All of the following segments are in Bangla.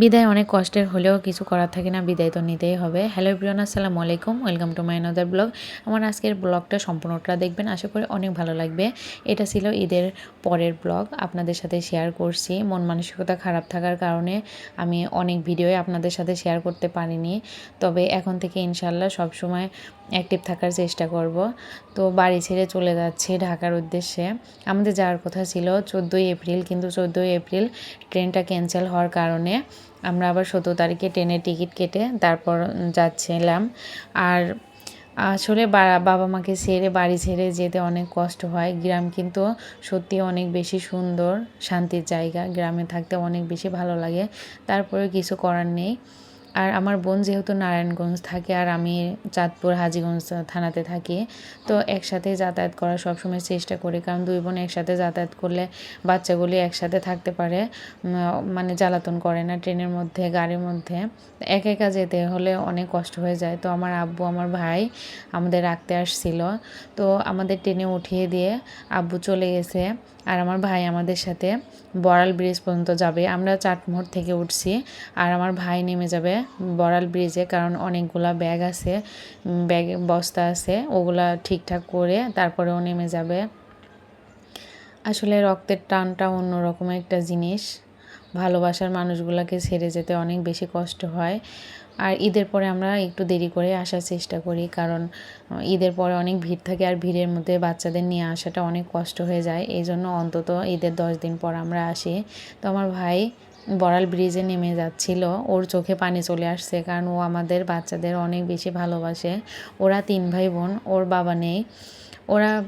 বিদায়, অনেক কষ্টের হলেও কিছু করার থাকে না, বিদায় তো নিতেই হবে। হ্যালো প্রিয়ন আসসালামু আলাইকুম welcome to my another blog আমার আজকের ব্লগটা সম্পূর্ণটা দেখবেন, আশা করি অনেক ভালো লাগবে। এটা ছিল ঈদের পরের ব্লগ আপনাদের সাথে শেয়ার করছি। মন মানসিকতা খারাপ থাকার কারণে আমি অনেক ভিডিওই আপনাদের সাথে শেয়ার করতে পারিনি। তবে এখন থেকে ইনশাল্লাহ সবসময় অ্যাক্টিভ থাকার চেষ্টা করব। তো বাড়ি ছেড়ে চলে যাচ্ছি ঢাকার উদ্দেশ্যে। আমাদের যাওয়ার কথা ছিল চোদ্দোই এপ্রিল, কিন্তু চোদ্দোই এপ্রিল ট্রেনটা ক্যান্সেল হওয়ার কারণে আমরা আবার সতেরো তারিখে ট্রেনের টিকিট কেটে তারপর যাচ্ছিলাম। আর আসলে বাবা মাকে ছেড়ে বাড়ি ছেড়ে যেতে অনেক কষ্ট হয়। গ্রাম কিন্তু সত্যি অনেক বেশি সুন্দর, শান্তির জায়গা। গ্রামে থাকতে অনেক বেশি ভালো লাগে। তারপরে কিছু করার নেই। আর আমার বোন যেহেতু নারায়ণগঞ্জ থাকে আর আমি চাঁদপুর হাজিগঞ্জ থানাতে থাকি, তো একসাথে যাতায়াত করার সবসময় চেষ্টা করি। কারণ দুই বোন একসাথে যাতায়াত করলে বাচ্চাগুলি একসাথে থাকতে পারে মানে জ্বালাতন করে না ট্রেনের মধ্যে, গাড়ির মধ্যে। এক একা যেতে হলে অনেক কষ্ট হয়ে যায়। তো আমার আব্বু, আমার ভাই আমাদের রাখতে আসছিল। তো আমাদের ট্রেনে উঠিয়ে দিয়ে আব্বু চলে গেছে আর আমার ভাই আমাদের সাথে বড়াল ব্রিজ পর্যন্ত যাবে। আমরা চাটমোহর থেকে উঠছি আর আমার ভাই নেমে যাবে। বড়াল ব্রিজে, কারণ অনেকগুলা ব্যাগ আছে ব্যাগ, বস্তা আছে, ওগুলা ঠিকঠাক করে তারপরে ও নেমে যাবে। আসলে রক্তের টানটা অন্যরকম একটা জিনিস। ভালোবাসার মানুষগুলোকে ছেড়ে যেতে অনেক বেশি কষ্ট হয়। আর ঈদের পরে আমরা একটু দেরি করে আসার চেষ্টা করি, কারণ ঈদের পরে অনেক ভিড় থাকে আর ভিড়ের মধ্যে বাচ্চাদের নিয়ে আসাটা অনেক কষ্ট হয়ে যায়। এই জন্য অন্তত ঈদের দশ দিন পর আমরা আসি। তো আমার ভাই বড়াল ব্রিজে নেমে যাচ্ছিল। ওর চোখে পানি চলে আসছে কারণ ও আমাদের বাচ্চাদের অনেক বেশি ভালোবাসে। ওরা তিন ভাই বোন ওর বাবা নেই। ওরা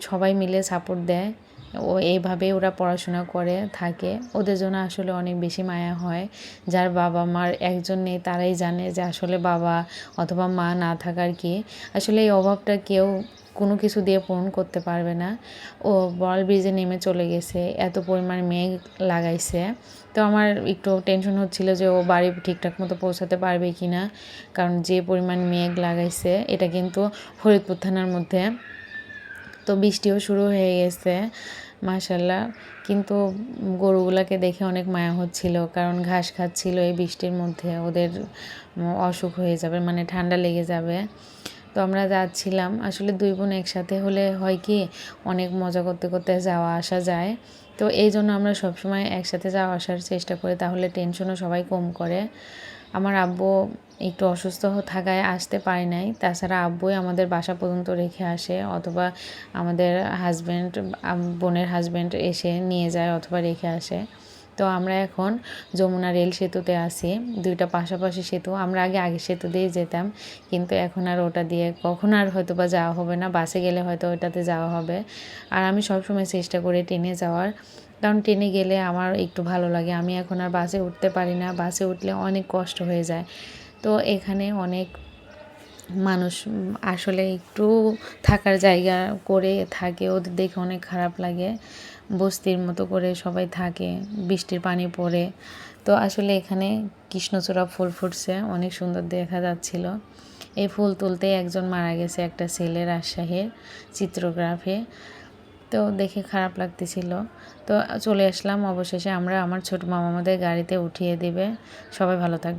সবাই মিলে সাপোর্ট দেয়। ও এইভাবে ওরা পড়াশোনা করে, থাকে। ওদের জন্য আসলে অনেক বেশি মায়া হয়। যার বাবা মার একজন নেই, তারাই জানে যে আসলে বাবা অথবা মা না থাকার কি। আসলে এই অভাবটা কেউ কোনো কিছু দিয়ে পূরণ করতে পারবে না। ও বল ব্রিজে নেমে চলে গেছে, এত পরিমাণ মেঘ লাগাইছে। তো আমার একটু টেনশন হচ্ছিল যে ও বাড়ি ঠিকঠাক মতো পৌঁছাতে পারবে কি না কারণ যে পরিমাণ মেঘ লাগাইছে, এটা কিন্তু ফরিদপুর থানার মধ্যে। তো বৃষ্টিও শুরু হয়ে গেছে, মাশাল্লাহ। কিন্তু গরুগুলোকে দেখে অনেক মায়া হচ্ছিল, কারণ ঘাস খাচ্ছিল এই বৃষ্টির মধ্যে। ওদের অসুখ হয়ে যাবে মানে ঠান্ডা লেগে যাবে। তো আমরা যাচ্ছিলাম। আসলে দুই বোন একসাথে হলে হয় কি, অনেক মজা করতে করতে যাওয়া আসা যায়। তো এই জন্য আমরা সবসময় একসাথে যাওয়া আসার চেষ্টা করি, তাহলে টেনশনও সবাই কম করে। আমার আব্বু একটু অসুস্থ থাকায় আসতে পারে নাই। তাছাড়া আব্বুই আমাদের বাসা পর্যন্ত রেখে আসে, অথবা আমাদের হাজব্যান্ড বোনের হাজব্যান্ড এসে নিয়ে যায় অথবা রেখে আসে। তো আমরা এখন যমুনা রেল সেতুতে আছি। দুইটা পাশাপাশি সেতু। আমরা আগে আগে সেতু দিয়ে যেতাম, কিন্তু এখন আর ওটা দিয়ে কখন আর হয়তো বা যাওয়া হবে না, বাসে গেলে হয়তো ওটাতে যাওয়া হবে। আর আমি সবসময় চেষ্টা করি ট্রেনে যাওয়ার, কারণ ট্রেনে গেলে আমার একটু ভালো লাগে। আমি এখন আর বাসে উঠতে পারি না। বাসে উঠলে অনেক কষ্ট হয়ে যায়। তো এখানে অনেক মানুষ আসলে একটু থাকার জায়গা করে থাকে, ওদের দেখে অনেক খারাপ লাগে। বস্তির মতো করে সবাই থাকে, বৃষ্টির পানি পড়ে। তো আসলে এখানে কৃষ্ণচূড়া ফুল ফুটছে, অনেক সুন্দর দেখা যাচ্ছিল। এই ফুল তুলতে একজন মারা গেছে, একটা ছেলে রাজশাহীর চিত্রগ্রাফে। তো দেখে খারাপ লাগতেছিল। তো চলে আসলাম অবশেষে, আমরা আমার ছোটো মামা আমাদের গাড়িতে উঠিয়ে দেবে। সবাই ভালো থাকবে।